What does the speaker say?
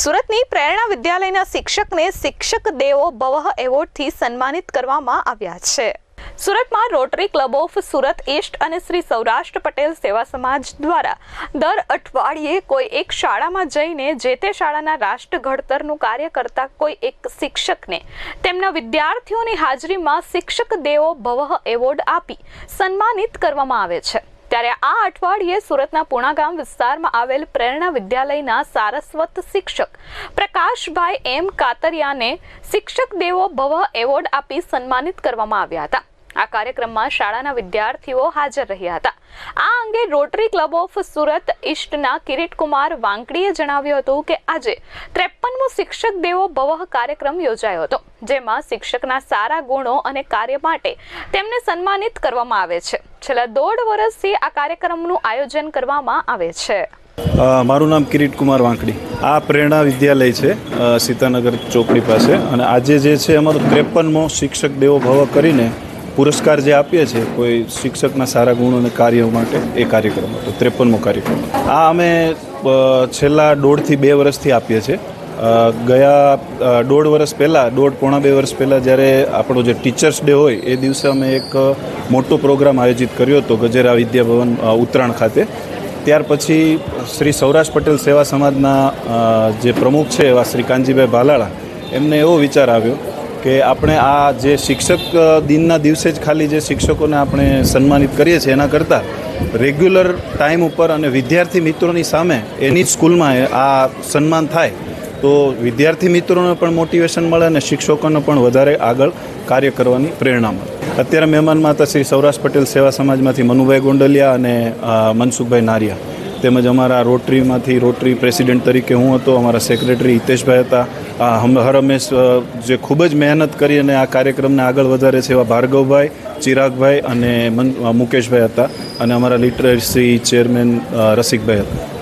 સુરતની પ્રેરણા વિદ્યાલયના શિક્ષકને શિક્ષક દેવો ભવઃ એવોર્ડથી સન્માનિત કરવામાં આવ્યા છે. સુરતમાં rotary club of Surat east અને શ્રી સૌરાષ્ટ્ર પટેલ સેવા સમાજ દ્વારા દર અઠવાડિયે કોઈ એક શાળામાં જઈને જે તે શાળાના રાષ્ટ્ર ઘડતરનું કાર્ય કરતા કોઈ એક શિક્ષકને તેમના વિદ્યાર્થીઓની હાજરીમાં શિક્ષક દેવો ભવઃ એવોર્ડ આપી સન્માનિત કરવામાં આવે છે. ત્યારે આ અઠવાડિયે સુરતના પુણાગામ વિસ્તારમાં આવેલ પ્રેરણા વિદ્યાલયના સારસ્વત શિક્ષક પ્રકાશભાઈ એમ કાતરિયાને શિક્ષક દેવો ભવ એવોર્ડ આપી સન્માનિત કરવામાં આવ્યા હતા. આ કાર્યક્રમમાં શાળાના વિદ્યાર્થીઓ હાજર રહ્યા હતા. આ અંગે રોટરી ક્લબ ઓફ સુરત ઈસ્ટના કિરીટકુમાર વાંકડીએ જણાવ્યું હતું કે આજે ત્રેપનમો શિક્ષક દેવો ભવ કાર્યક્રમ યોજાયો હતો, જેમાં શિક્ષકના સારા ગુણો અને કાર્ય માટે તેમને સન્માનિત કરવામાં આવે છે. છેલ્લા દોઢ વર્ષથી આ કાર્યક્રમનું આયોજન કરવામાં આવે છે. મારું નામ કિરીટ કુમાર વાંકડી. આ પ્રેરણા વિદ્યાલય છે સીતાનગર ચોકડી પાસે. અને આજે જે છે, અમારો ત્રેપનમો શિક્ષક દેવો ભવ કરીને પુરસ્કાર જે આપીએ છીએ, કોઈ શિક્ષકના સારા ગુણો અને કાર્યો માટે એ કાર્યક્રમ હતો, ત્રેપનમો કાર્યક્રમ. આ અમે છેલ્લા દોઢથી બે વર્ષથી આપીએ છીએ. ગયા દોઢ વર્ષ પહેલાં, દોઢ પોણા બે વર્ષ પહેલાં જ્યારે આપણો જે ટીચર્સ ડે હોય, એ દિવસે અમે એક મોટો પ્રોગ્રામ આયોજિત કર્યો હતો, ગજેરા વિદ્યાભવન ઉત્તરાયણ ખાતે. ત્યાર પછી શ્રી સૌરાષ્ટ્ર પટેલ સેવા સમાજના જે પ્રમુખ છે, એવા શ્રી કાનજીભાઈ ભાલાળા, એમને એવો વિચાર આવ્યો કે આપણે આ જે શિક્ષક દિનના દિવસે જ ખાલી જે શિક્ષકોને આપણે સન્માનિત કરીએ છીએ, એના કરતાં રેગ્યુલર ટાઈમ ઉપર અને વિદ્યાર્થી મિત્રોની સામે એની જ સ્કૂલમાં આ સન્માન થાય. તો વિદ્યાર્થી મિત્રોને પણ મોટિવેશન મળે અને શિક્ષકોને પણ વધારે આગળ કાર્ય કરવાની પ્રેરણા મળે. અત્યારે મહેમાનમાં હતા શ્રી સૌરાષ્ટ્ર પટેલ સેવા સમાજમાંથી મનુભાઈ ગોંડલિયા અને મનસુખભાઈ નારિયા. તેમજ અમારા રોટરીમાંથી રોટરી પ્રેસિડેન્ટ તરીકે હું હતો, અમારા સેક્રેટરી હિતેશભાઈ હતા. હમ, હર હંમેશ જે ખૂબ જ મહેનત કરી અને આ કાર્યક્રમને આગળ વધારે છે એવા ભાર્ગવભાઈ, ચિરાગભાઈ અને મુકેશભાઈ હતા. અને અમારા લિટરેસી ચેરમેન રસિકભાઈ હતા.